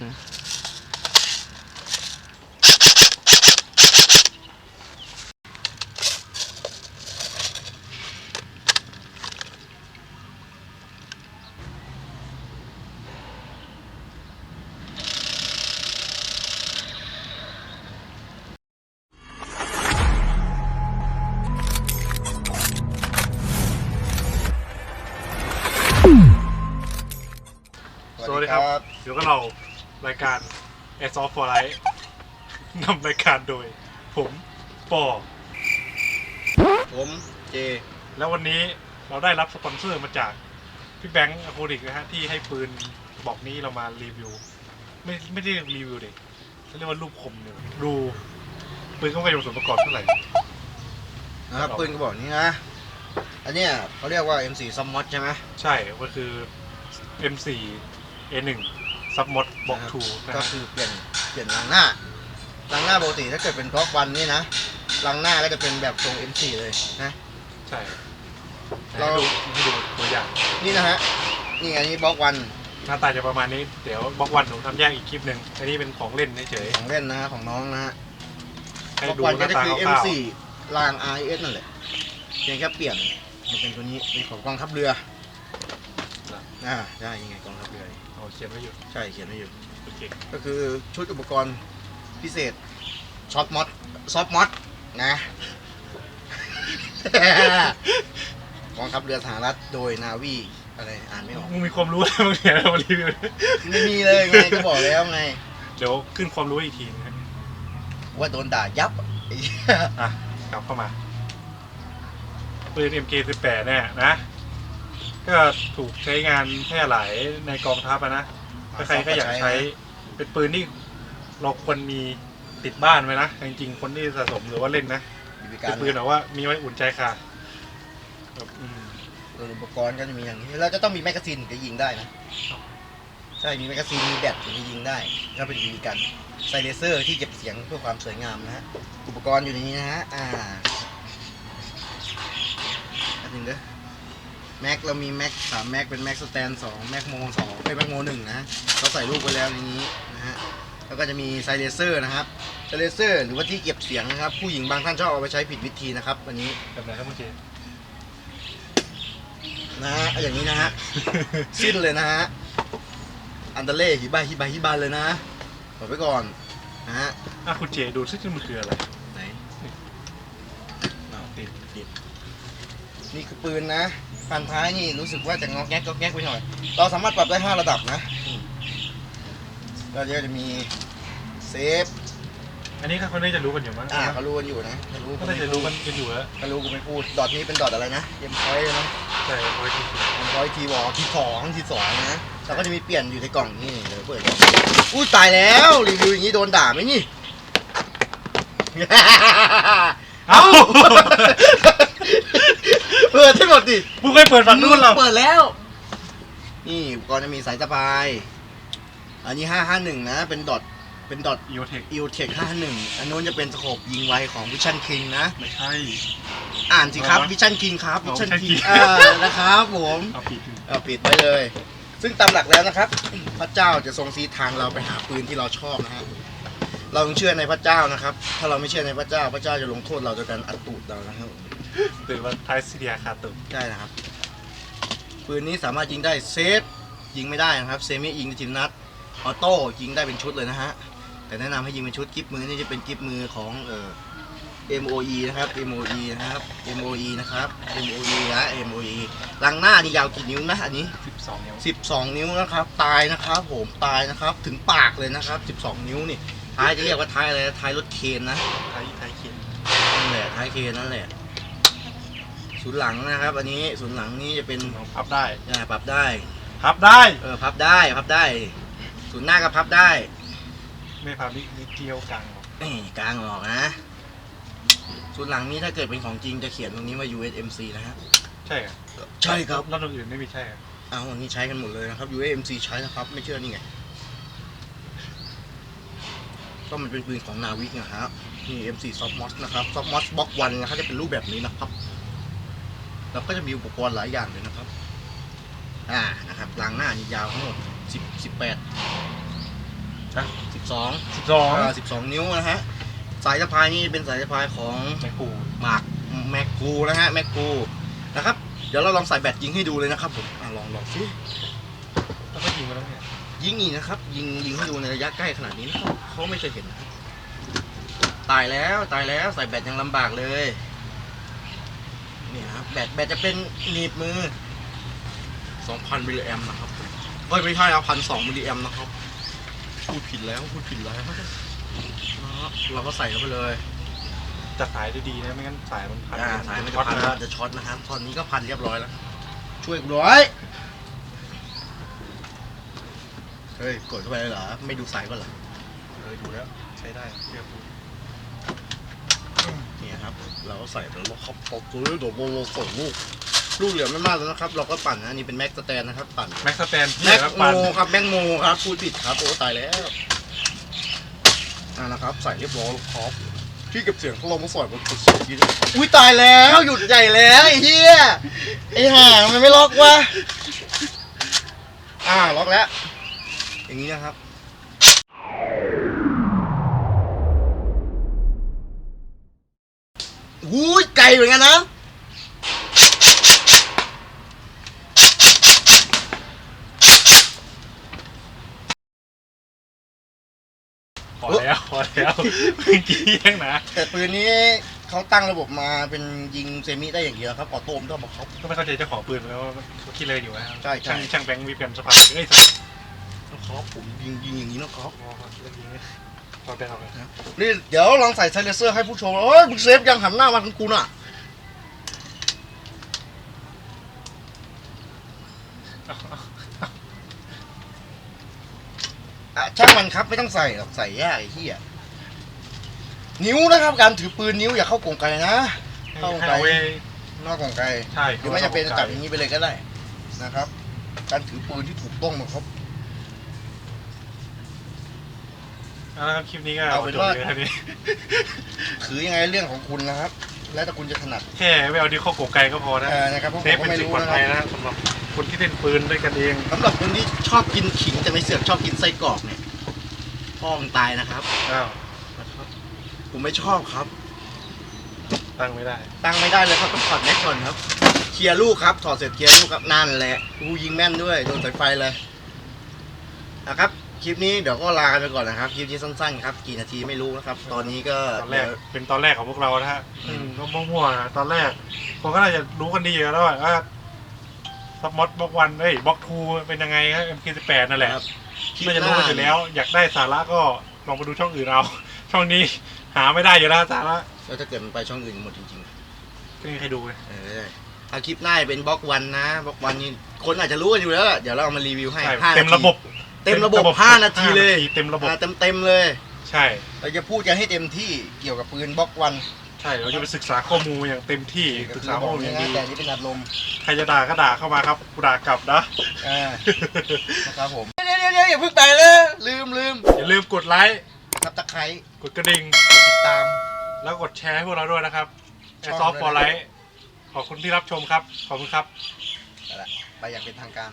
สวัสดีครับ อยู่กับเรา รายการ a s o f for Life นำรายการโดย ผมปอผมเจ แล้ววันนี้เราได้รับสปอนเซอร์มาจาก พี่แบงค์อะคูดิกนะฮะ ที่ให้ปืนบอกนี้เรามารีวิว ไม่ไม่ได้รีวิวดิเขาเรียกว่ารูปคมเนี่ยดูปืนก็ไม่มีส่วนประกอบเท่าไหร่ นะครับครับปืนกระบอกนี้นะ อันเนี้ยเขาเรียกว่า M4 ซัมมอดใช่ไหมใช่ก็คือ M4 A1 ซับมอดบอกนะครับทูนะก็ฮะคือเปลี่ยนเปลี่ยนลังหน้าลังหน้าปกติถ้าเกิดเป็นบล็อกวันนี่นะลังหน้าก็จะเป็นแบบทรง M4 เลยนะ ใช่เรา ให้ดูให้ดูตัวอย่าง นี่นะฮะนี่อันนี้บล็อกวันหน้าตาจะประมาณนี้ เดี๋ยวบล็อกวันผมทำแยกอีกคลิปหนึ่งอันนี้เป็นของเล่นเฉยของเล่นนะฮะของน้องนะฮะๆให้บล็อกดูวันหก็น้าจะตาคือ คร่าว M4 ราง RS นั่นแหละเพียงแค่เปลี่ยนมันเป็นตัวนี้เป็นของกองทัพเรือ อ่าใช่ยังไงกองทัพเรือๆเอาเขียนไว้อยู่ใช่เขียนไว้อยู่ โอเคก็คือชุดอุปกรณ์พิเศษช็อตมอดซอฟมอดนะ กองทัพเรือสหรัฐโดยนาวีอะไรอ่านไม่ออกมึงมีความรู้อะไรบางอย่างมารีวิวไม่มีเลยไงก็บอกแล้วไง เดี๋ยวขึ้นความรู้อีกทีนะฮะว่าโดนด่ายับอะกลับเข้ามาปืน MK18 เนี่ยนะ ก็ถูกใช้งานแพร่หลายในกองทัพอะนะถ้าใครก็อยากใช้ เป็นปืนที่เราควรมีติดบ้านไว้นะ จริงๆ คนที่สะสมหรือว่าเล่นนะมีเป็นปืนแบบว่ามีไว้อุ่นใจค่ะแบบอืมอุปกรณ์ก็จะมีอย่างนี้เราจะต้องมีแมกกาซีนถึงจะยิงได้นะ ใช่ มีแมกกาซีน มีแบตถึงจะยิงได้ ก็เป็นวีกันใส่เลเซอร์ที่เก็บเสียงเพื่อความสวยงามนะฮะ อุปกรณ์อยู่ในนี้นะฮะ อ่าอันหนึ่งเด้อ แม็กเรามีแม็กสามแม็กเป็นแม็กสแตนสองแม็กโมสองเป็นแม็กโมหนึ่งนะเราใส่ลูกไว้แล้วในนี้นะฮะแล้วก็จะมีไซเลเซอร์นะครับไซเลเซอร์หรือว่าที่เก็บเสียงนะครับ ผู้หญิงบางท่านชอบเอาไปใช้ผิดวิธีนะครับอันนี้แบบไหนครับคุณเจนะฮะอย่างนี้นะฮะ สิ้นเลยนะฮะอันเดเล่ฮิบาฮิบาฮิบาเลยนะบอกไว้ก่อนนะฮะอะคุณเจดูซิมันคืออะไรไหนอ้าวติดติดนี่คือปืนนะ พันท้ายนี่รู้สึกว่าจะงอกแงกงอกแงกไปหน่อย เราสามารถปรับได้ 5 ระดับนะก็เดี๋ยวจะมีเซฟอันนี้เขาได้จะรู้กันอยู่มั้งอ่าเขารู้กันอยู่นะเขารู้ก็กูได้ไม่จะพูรู้ดกันกันอยู่แล้วเขารู้กูไม่พูดดอทนี้เป็นดอทอะไรนะเอ็มพอยต์นะใช่พอยที่สุดเอ็มพอยต์ทีวอทีสองทีสองนะแล้วก็จะมีเปลี่ยนอยู่ในกล่องนี่เดี๋ยวเปิดอู้ตายแล้วรีวิวอย่างนี้โดนด่าไหมนี่เอ้าเปิ ดให้หมดดิมึงเคยเปิดฝั่งนู้นเหรอเปิดแล้ว นี่อุปกรณ์จะมีสายสะพาย อันนี้ 551 นะ เป็นดอทเป็นดอทอีโอเทค e o t e c 551 อันนู้นจะเป็นสโคปยิงไวของ Vision King นะ ไม่ใช่ อ่านสิครับอะไรวะ Vision King ครับอ๋อ Vision Vision King King อ่านะครับผมเอาผิดเอาปิดไว้เลย ซึ่งตามหลักแล้วนะครับ พระเจ้าจะทรงซีทางเราไปหาปืนที่เราชอบนะฮะเราต้องเชื่อในพระเจ้านะครับ ถ้าเราไม่เชื่อในพระเจ้า พระเจ้าจะลงโทษเราโดยการอัดตูดเรานะครับ หรือว่าท้ายซีเดียคาตุกใช่นะครับ ปืนนี้สามารถยิงได้เซฟยิงไม่ได้นะครับ เซมิยิงได้ทีมนัด ออโต้ยิงได้เป็นชุดเลยนะฮะ แต่แนะนำให้ยิงเป็นชุดกิฟมือนี่จะเป็นกิฟมือของเอ่อ MOE นะครับ MOE นะครับ MOE นะครับ MOE นะ MOE ลังหน้านี่ยาวกี่นิ้วนะอันนี้สิบสองนิ้ว12 นิ้วนะครับ ตายนะครับผมตายนะครับถึงปากเลยนะครับ 12 นิ้วนี่ท้ายจะเรียกว่าท้ายอะไรนะท้ายรถเคนนะท้ายท้ายเขียนนั่นแหละท้ายเคนนั่นแหละ ศูนย์หลังนะครับ อันนี้ศูนย์หลังนี้จะเป็นลองพับได้อ่าปรับได้ พับได้เออพับได้พับได้ ศูนย์หน้าก็พับได้ไม่พับนี่นี่เกี่ยวกลางออกนี่กลางออกนะ ศูนย์หลังนี้ถ้าเกิดเป็นของจริงจะเขียนตรงนี้ว่า USMC นะฮะใช่เหรอใช่ครับแล้วตรงอื่นไม่มีใช่เหรอเอาอันนี้ใช้กันหมดเลยนะครับ USMC ใช้นะครับ ไม่เชื่อนี่ไงก็มันเป็นปืนของนาวิกนะครับนี่ M4 Soft Moss นะครับ Soft Moss Box 1นะครับจะเป็นรูปแบบนี้นะครับ แล้วก็จะมีอุปกรณ์หลายอย่างเลยนะครับ อ่านะครับรางหน้านี่ยาวทั้งหมด10 18นะสิบสองสิบสองสิบสองนิ้วนะฮะสายสะพายนี่เป็นสายสะพายของแม่กูหมากแม็กกูนะฮะแม็กกูนะครับ เดี๋ยวเราลองใส่แบตยิงให้ดูเลยนะครับผมอะลองลองสิแล้วก็ยิงมาแล้วเนี่ยยิงอีกนะครับ ยิงยิงให้ดูในระยะใกล้ขนาดนี้นะครับเขาไม่เคยเห็นนะครับตายแล้วตายแล้วใส่แบตยังลำบากเลย นี่ครับแบตแบตจะเป็นหนีบมือ 2,000มิลลิแอมนะครับเอ้ยไม่ใช่ครับพันสองมิลลิแอมนะครับพูดผิดแล้วพูดผิดแล้วนะครับเราก็ใส่เข้าไปเลยจัดสายได้ดีนะไม่งั้นสายมันพันอ่าสายมันจะช็อตพันนะแล้วจะช็อตนะครับตอนนี้ก็พันเรียบร้อยแล้ว ช่วยกูด้วยเฮ้ยกดเข้าไปเลยเหรอไม่ดูสายก่อนเหรอเออดูแล้วใช้ได้เรียบร้อย เนี่ยครับ เราก็ใส่ไปแล้วครับพอตัวนี้เดี๋ยวเราส่งลูก ลูกเหลือไม่มากแล้วนะครับ เราก็ปั่นนะนี่เป็นแม็กสแตนนะครับ ปั่น แม็กสแตนที่แม็กครับโมปันครับแม็กโมครับพูดผิดครับโอ้ตายแล้วอ่านะครับ ใส่เรียบร้อยแล้วครับที่เก็บเสียงของเรามาใส่บนกดสีทีนะครับอุ้ยตายแล้วหยุดใหญ่แล้วไอ้เหี้ยไอ้ห่ามันไม่ล็อกวะอ่าล็อกแล้ว อย่างนี้นะครับ อุ้ยไกลเหมือนกันนะพอแล้วพอแล้วเมื่อกี้ยังนะแต่ปืนนี้เขาตั้งระบบมาเป็นยิงเซมิได้อย่างเดียวครับออโต้ไม่ต้องบังคับก็ไม่เข้าใจเจ้าของปืนแล้วว่าเขาคิดอะไรอยู่นะใช่ใช่ช่างช่างแบงค์วีแกนสภาเอ้ยสภานะครับผมยิงยิงอย่างนี้นะครับอ๋อเรื่อง นี้พอได้เอาเลยนี่เดี๋ยวลองใส่ไซเลเซอร์ให้ผู้ชมเอ้ยมึงเซฟยังหันหน้ามาทางกูน่ะอะช่างมันครับไม่ต้องใส่หรอกใส่ยากไอ้เหี้ยนิ้วนะครับ การถือปืนนิ้วอย่าเข้ากรงไกลนะ เข้าให้ไปเอาไว้นอกกรงไกลใช่หรือไม่จะเป็นจับอย่างนี้ไปเลยก็ได้นะครับ การถือปืนที่ถูกต้องนะครับ เอาละครับคลิปนี้ก็เอาเป็นว่า จบลยครับนี่ถือยังไงเรื่องของคุณนะครับ แล้วแต่คุณจะถนัดแค่ไม่เอาดีข้อโกงไกลก็พอนะเออนะครับเพราะเซผมฟก็เป็นไม่สิ่งรู้ปลอดนะคภัยรับนะสำหรับคนที่เล่นปืนด้วยกันเองสำหรับคนที่ชอบกินขิงแต่ไม่เสือกชอบกินไส้กรอกเนี่ยพ่อมึงตายนะครับ อ้าวผมไม่ชอบครับ ตั้งไม่ได้ ตั้งไม่ได้เลยครับต้องถอดแม็กก่อนครับ เคลียร์ลูกครับ ถอดเสร็จเคลียร์ลูกครับนั่นแหละกูยิงแม่นด้วย โดนสายไฟเลยนะครับ คลิปนี้เดี๋ยวก็ลากันไปก่อนนะครับ คลิปนี้สั้นๆครับ กี่นาทีไม่รู้นะครับ ตอนนี้ก็ตอนแรกเดี๋ยวเป็นตอนแรกของพวกเรานะฮะอืมก็มั่วๆนะตอนแรกคนก็น่าจะรู้กันดีอยู่แล้วว่าซับมอดบล็อกวันเอ้ยบล็อกทูเป็นยังไงครับ MK18 นั่นแหละครับคลิปไม่จะหรู้น้ากันอยู่แล้ว อยากได้สาระก็ลองไปดูช่องอื่นเอา ช่องนี้หาไม่ได้อยู่แล้วสาระแล้วถ้าเกิดมันไปช่องอื่นหมดจริงไม่มีใครดูเลยๆเออถ้าคลิปหน้าเป็นบล็อกวันนะบล็อกวันนี่คนอาจจะรู้กันอยู่แล้วแหละเดี๋ยวเราเอามารีวิวให้ใช่ห้าเต็มนาทีระบบเต็มระบบห้านาทีเลยเต็มระบบเต็มเต็มๆเลย ใช่ เราจะพูดกันให้เต็มที่เกี่ยวกับปืนบล็อกวันใช่เราจะไปศึกษาข้อมูลอย่างเต็มที่ศึกษาข้อมูลอย่างนะดีแต่นี่เป็นอัดลมใครจะด่าก็ด่าเข้ามาครับกูด่ากลับนะอ่านะครับผมเดี๋ยวเดี๋ยวเดี๋ยวอย่าเพิ่งไปเลยลืมลืมอย่าลืมกดไลค์นับตะไคร้กดกระดิ่งกดติดตาม แล้วกดแชร์ให้พวกเราด้วยนะครับแอช่องร์ซอฟด้วยฟอร์ไลท์ขอบคุณที่รับชมครับขอบคุณครับไปละไปอย่างเป็นทางการ